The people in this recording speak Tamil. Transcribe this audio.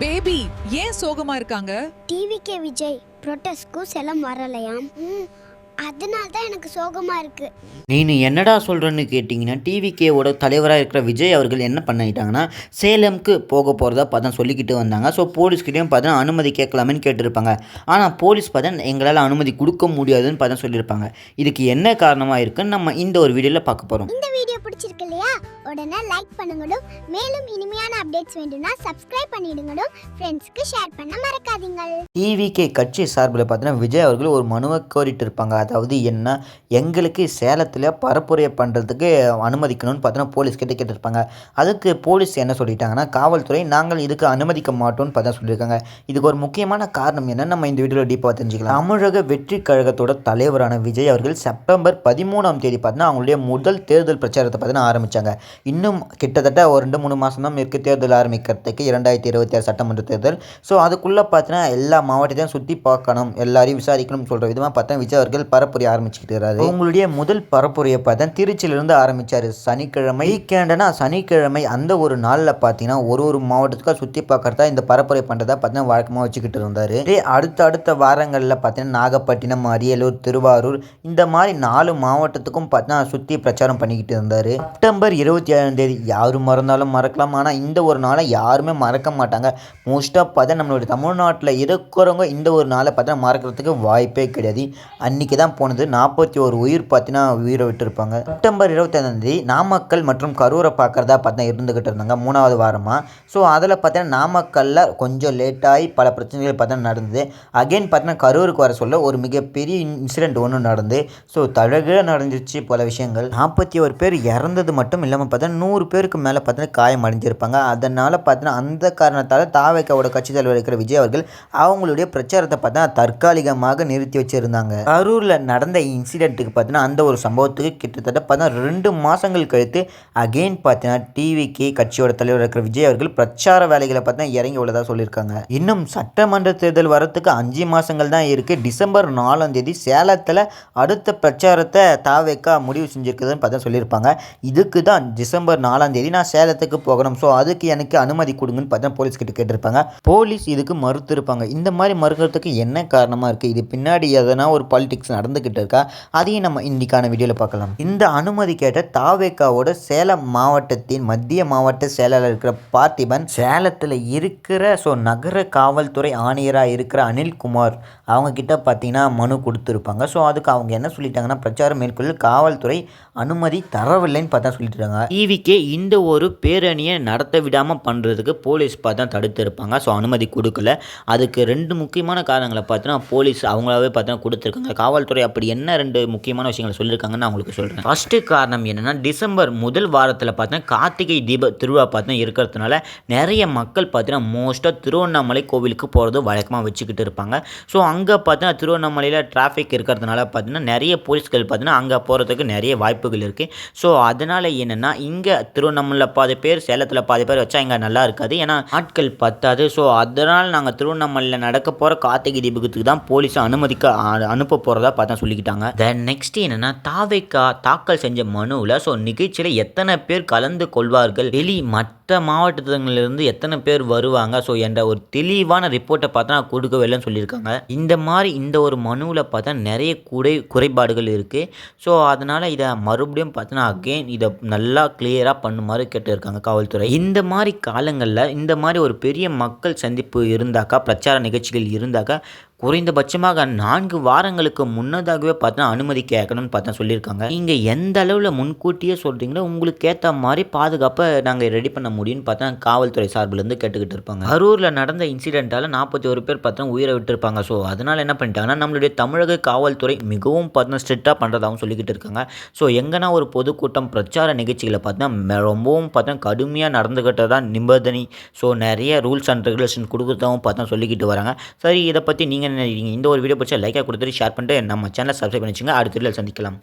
பேபி ஏன் சோகமா இருக்காங்க? டிவிகே விஜய் ப்ரொட்டஸ்ட்க்கும் செலம் வரலையாம். ம், அதனால தான் எனக்கு சோகமா இருக்கு. நீ என்னடா சொல்கிறேன்னு கேட்டிங்கன்னா டிவிகேவோட தலைவராக இருக்கிற விஜய் அவர்கள் என்ன பண்ணிட்டாங்கன்னா சேலம்க்கு போக போகிறதா பார்த்தா சொல்லிக்கிட்டு வந்தாங்க. ஸோ போலீஸ்கிட்டையும் பார்த்தா அனுமதி கேட்கலாமேன்னு கேட்டிருப்பாங்க. ஆனால் போலீஸ் பார்த்தா எங்களால் அனுமதி கொடுக்க முடியாதுன்னு பார்த்தா சொல்லியிருப்பாங்க. இதுக்கு என்ன காரணமாக இருக்குன்னு நம்ம இந்த ஒரு வீடியோவில் பார்க்க போகிறோம் இந்த வீடியோ பிடிச்சிருக்கு இல்லையா? உடனே லைக் பண்ணுங்கடும். மேலும் இனிமையான அப்டேட்ஸ் வேண்டும்னா சப்ஸ்கிரைப் பண்ணிடுங்கடும். ஃப்ரெண்ட்ஸ்க்கு ஷேர் பண்ண மறக்காதீங்க டிவிகே கட்சி சார்பில் பார்த்தீங்கன்னா விஜய் அவர்கள் ஒரு மனுவை கோரிட்டு இருப்பாங்க. அதாவது என்ன? எங்களுக்கு சேலத்தில் பரப்புரையை பண்ணுறதுக்கு அனுமதிக்கணும்னு பார்த்தீங்கன்னா போலீஸ் கிட்ட கேட்டிருப்பாங்க. அதுக்கு போலீஸ் என்ன சொல்லிட்டாங்கன்னா காவல்துறை நாங்கள் இதுக்கு அனுமதிக்க மாட்டோம்னு பார்த்தா சொல்லியிருக்காங்க. இதுக்கு ஒரு முக்கியமான காரணம் என்ன நம்ம இந்த வீடியோவில் டீப்பாக தெரிஞ்சுக்கலாம். தமிழக வெற்றி கழகத்தோட தலைவரான விஜய் அவர்கள் செப்டம்பர் பதிமூணாம் தேதி பார்த்தீங்கன்னா அவங்களுடைய முதல் தேர்தல் பிரச்சாரத்தை பார்த்தீங்கன்னா ஆரம்பித்தாங்க இன்னும் கிட்டத்தட்ட ஒரு ரெண்டு மூணு மாதம் தான் இருக்குது தேர்தல் ஆரம்பிக்கிறதுக்கு இரண்டாயிரத்தி இருபத்தி ஆறு சட்டமன்ற தேர்தல். ஸோ அதுக்குள்ளே பார்த்தீங்கன்னா எல்லா மாவட்டத்தையும் சுற்றி பார்க்கணும் எல்லாரையும் விசாரிக்கணும்னு சொல்கிற விதமாக பார்த்தா விஜய் அவர்கள் பரப்புரை ஆரம்பிச்சுக்கிட்டாரு உங்களுடைய முதல் பரப்புரையை பார்த்தா திருச்சியிலிருந்து ஆரம்பித்தார் சனிக்கிழமை வீக்கெண்டுனா சனிக்கிழமை அந்த ஒரு நாளில் பார்த்தீங்கன்னா ஒரு ஒரு மாவட்டத்துக்காக சுற்றி பார்க்கறதா இந்த பரப்புரை பண்ணுறதா பார்த்தீங்கன்னா வழக்கமாக வச்சுக்கிட்டு இருந்தார். அடுத்த அடுத்த வாரங்களில் பார்த்தீங்கன்னா நாகப்பட்டினம் அரியலூர் திருவாரூர் இந்த மாதிரி நாலு மாவட்டத்துக்கும் பார்த்தீங்கன்னா சுற்றி பிரச்சாரம் பண்ணிக்கிட்டு இருந்தார். செப்டம்பர் இருபத்தி ஏழாம் யாரும் யார் மறந்தாலும் மறக்கலாம். ஆனால் இந்த ஒரு நாளை யாருமே மறக்க மாட்டாங்க. மோஸ்ட்டாக பார்த்தா நம்மளுடைய தமிழ்நாட்டில் இருக்கிறவங்க இந்த ஒரு நாளை பார்த்தா மறக்கிறதுக்கு வாய்ப்பே கிடையாது. அன்றைக்கி தான் போனது. நாற்பத்தி ஒரு உயிர் பார்த்தீங்கன்னா உயிரை விட்டுருப்பாங்க. செப்டம்பர் இருபத்தைந்தாம் நாமக்கல் மற்றும் கரூரை பார்க்குறதா பார்த்தா இருந்துக்கிட்டு இருந்தாங்க. மூணாவது வாரமாக ஸோ அதில் பார்த்தீங்கன்னா நாமக்கல்லில் கொஞ்சம் லேட்டாகி பல பிரச்சனைகள் பார்த்தா நடந்தது. அகைன் பார்த்தீங்கன்னா கரூருக்கு வர சொல்ல ஒரு மிகப்பெரிய இன்சிடென்ட் ஒன்று நடந்து ஸோ தழக நடந்துச்சு பல விஷயங்கள். நாற்பத்தி ஒரு பேர் இறந்தது மட்டும் இல்லாமல் பார்த்தா நூறு பேருக்கு மேலே பார்த்தீங்கன்னா காயம் அடைஞ்சிருப்பாங்க. அதனால் பார்த்தீங்கன்னா அந்த காரணத்தால் தாவேக்காவோட கட்சி தலைவர் இருக்கிற விஜய் அவர்கள் அவங்களுடைய பிரச்சாரத்தை பார்த்தா தற்காலிகமாக நிறுத்தி வச்சிருந்தாங்க. கரூரில் நடந்த இன்சிடென்ட்டுக்கு பார்த்தீங்கன்னா அந்த ஒரு சம்பவத்துக்கு கிட்டத்தட்ட பார்த்தா ரெண்டு மாதங்கள் கழித்து அகெயின் பார்த்தீங்கன்னா டிவிக்கு கட்சியோட தலைவர் இருக்கிற விஜய் அவர்கள் பிரச்சார வேலைகளை பார்த்தா இறங்கி உள்ளதாக சொல்லியிருக்காங்க. இன்னும் சட்டமன்ற தேர்தல் வரத்துக்கு அஞ்சு மாதங்கள் தான் இருக்குது டிசம்பர் நாலாம் தேதி சேலத்தில் அடுத்த பிரச்சாரத்தை தாவேக்கா முடிவு செஞ்சுருக்குதுன்னு பார்த்தா சொல்லியிருப்பாங்க. இதுக்கு தான் டிசம்பர் நாலாம் தேதி நான் சேலத்துக்கு போகணும். ஸோ அதுக்கு எனக்கு அனுமதி கொடுங்கன்னு பார்த்தா போலீஸ் கிட்ட கேட்டிருப்பாங்க. போலீஸ் இதுக்கு மறுத்திருப்பாங்க. இந்த மாதிரி மறுக்கிறதுக்கு என்ன காரணமாக இருக்குது இது பின்னாடி எதனா ஒரு பாலிடிக்ஸ் நடந்துக்கிட்டு இருக்கா? அதையும் நம்ம இன்றைக்கான வீடியோவில் பார்க்கலாம். இந்த அனுமதி கேட்ட தாவேக்காவோட சேலம் மாவட்டத்தின் மத்திய மாவட்ட செயலாளர் இருக்கிற பார்த்திபன் சேலத்தில் இருக்கிற ஸோ நகர காவல்துறை ஆணையராக இருக்கிற அனில்குமார் அவங்க கிட்ட பார்த்தீங்கன்னா மனு கொடுத்துருப்பாங்க. ஸோ அதுக்கு அவங்க என்ன சொல்லிட்டாங்கன்னா பிரச்சாரம் மேற்கொள்ள காவல்துறை அனுமதி தரவில்லைன்னு பார்த்தா சொல்லிட்டுருக்காங்க டிவிக்கே இந்த ஒரு பேரணியை நடத்த விடாமல் பண்ணுறதுக்கு போலீஸ் பார்த்தா தடுத்து இருப்பாங்க. ஸோ அனுமதி கொடுக்கல. அதுக்கு ரெண்டு முக்கியமான காரணங்களை பார்த்தீங்கன்னா போலீஸ் அவங்களாவே பார்த்தீங்கன்னா கொடுத்துருக்காங்க. காவல்துறை அப்படி என்ன ரெண்டு முக்கியமான விஷயங்களை சொல்லியிருக்காங்கன்னு நான் உங்களுக்கு சொல்கிறேன் ஃபஸ்ட்டு காரணம் என்னென்னா டிசம்பர் முதல் வாரத்தில் பார்த்தீங்கன்னா கார்த்திகை தீப திருவிழா பார்த்தீங்கன்னா இருக்கிறதுனால நிறைய மக்கள் பார்த்தீங்கன்னா மோஸ்ட்டாக திருவண்ணாமலை கோவிலுக்கு போகிறது வழக்கமாக வச்சுக்கிட்டு இருப்பாங்க. ஸோ அங்கே பார்த்தீங்கன்னா திருவண்ணாமலையில் டிராஃபிக் இருக்கிறதுனால பார்த்தீங்கன்னா நிறைய போலீஸ்கள் பார்த்தீங்கன்னா அங்கே போகிறதுக்கு நிறைய வாய்ப்புகள் இருக்குது ஸோ அதனால் என்னென்னா இங்கே திருவண்ணாமலையில் பாதி பேர் சேலத்தில் பாதி பேர் வச்சா இங்கே நல்லா இருக்காது. ஏன்னா ஆட்கள் பத்தாது. ஸோ அதனால் நாங்கள் திருவண்ணாமலையில் நடக்க போகிற கார்த்திகை தீபத்துக்கு தான் போலீஸை அனுமதிக்க அனுப்ப போகிறதா பார்த்தா சொல்லிக்கிட்டாங்க. தென் நெக்ஸ்ட் என்னென்னா தாவேக்கா தாக்கல் செஞ்ச மனுவில் ஸோ நிகழ்ச்சியில் எத்தனை பேர் கலந்து கொள்வார்கள் வெளி மற்ற மற்ற மாவட்டத்திலிருந்து எத்தனை பேர் வருவாங்க? ஸோ என்ற ஒரு தெளிவான ரிப்போர்ட்டை பார்த்தா நான் கொடுக்கவில்லைன்னு சொல்லியிருக்காங்க. இந்த மாதிரி இந்த ஒரு மனுவில் பார்த்தா நிறைய குறை குறைபாடுகள் இருக்குது ஸோ அதனால் இதை மறுபடியும் பார்த்தோன்னா அகெயின் இதை நல்லா கிளியராக பண்ணுமாறு கேட்டிருக்காங்க காவல்துறை. இந்த மாதிரி காலங்களில் இந்த மாதிரி ஒரு பெரிய மக்கள் சந்திப்பு இருந்தாக்கா பிரச்சார நிகழ்ச்சிகள் இருந்தாக்கா குறைந்தபட்சமாக நான்கு வாரங்களுக்கு முன்னதாகவே பார்த்தா அனுமதி கேட்கணும்னு பார்த்தா சொல்லியிருக்காங்க. நீங்கள் எந்த அளவில் முன்கூட்டியே சொல்கிறீங்களோ உங்களுக்கு ஏற்ற மாதிரி பாதுகாப்பை நாங்கள் ரெடி பண்ண முடியும்னு பார்த்தா காவல்துறை சார்பிலேருந்து கேட்டுக்கிட்டு இருப்பாங்க. கரூரில் நடந்த இன்சிடென்ட்டால் நாற்பத்தி ஒரு பேர் பார்த்தா உயிரை விட்டுருப்பாங்க. ஸோ அதனால் என்ன பண்ணிட்டாங்கன்னா நம்மளுடைய தமிழக காவல்துறை மிகவும் பார்த்தா ஸ்ட்ரிக்டாக பண்ணுறதாகவும் சொல்லிக்கிட்டு இருக்காங்க. ஸோ எங்கன்னா ஒரு பொதுக்கூட்டம் பிரச்சார நிகழ்ச்சிகளை பார்த்தா ரொம்பவும் பார்த்தா கடுமையாக நடந்துக்கிட்டதான் நிபந்தனை. ஸோ நிறைய ரூல்ஸ் அண்ட் ரெகுலேஷன் கொடுக்குறதாகவும் பார்த்தா சொல்லிக்கிட்டு வராங்க. சரி இதை பற்றி நீங்கள் என்ன இந்த ஒரு வீடியோ பிடிச்சா லைக்காக கொடுத்துட்டு ஷேர் பண்ணிட்டு நம்ம சேனலை சப்ஸ்கிரைப் பண்ணி வச்சுங்க அடுத்த வீடியோவில் சந்திக்கலாம்.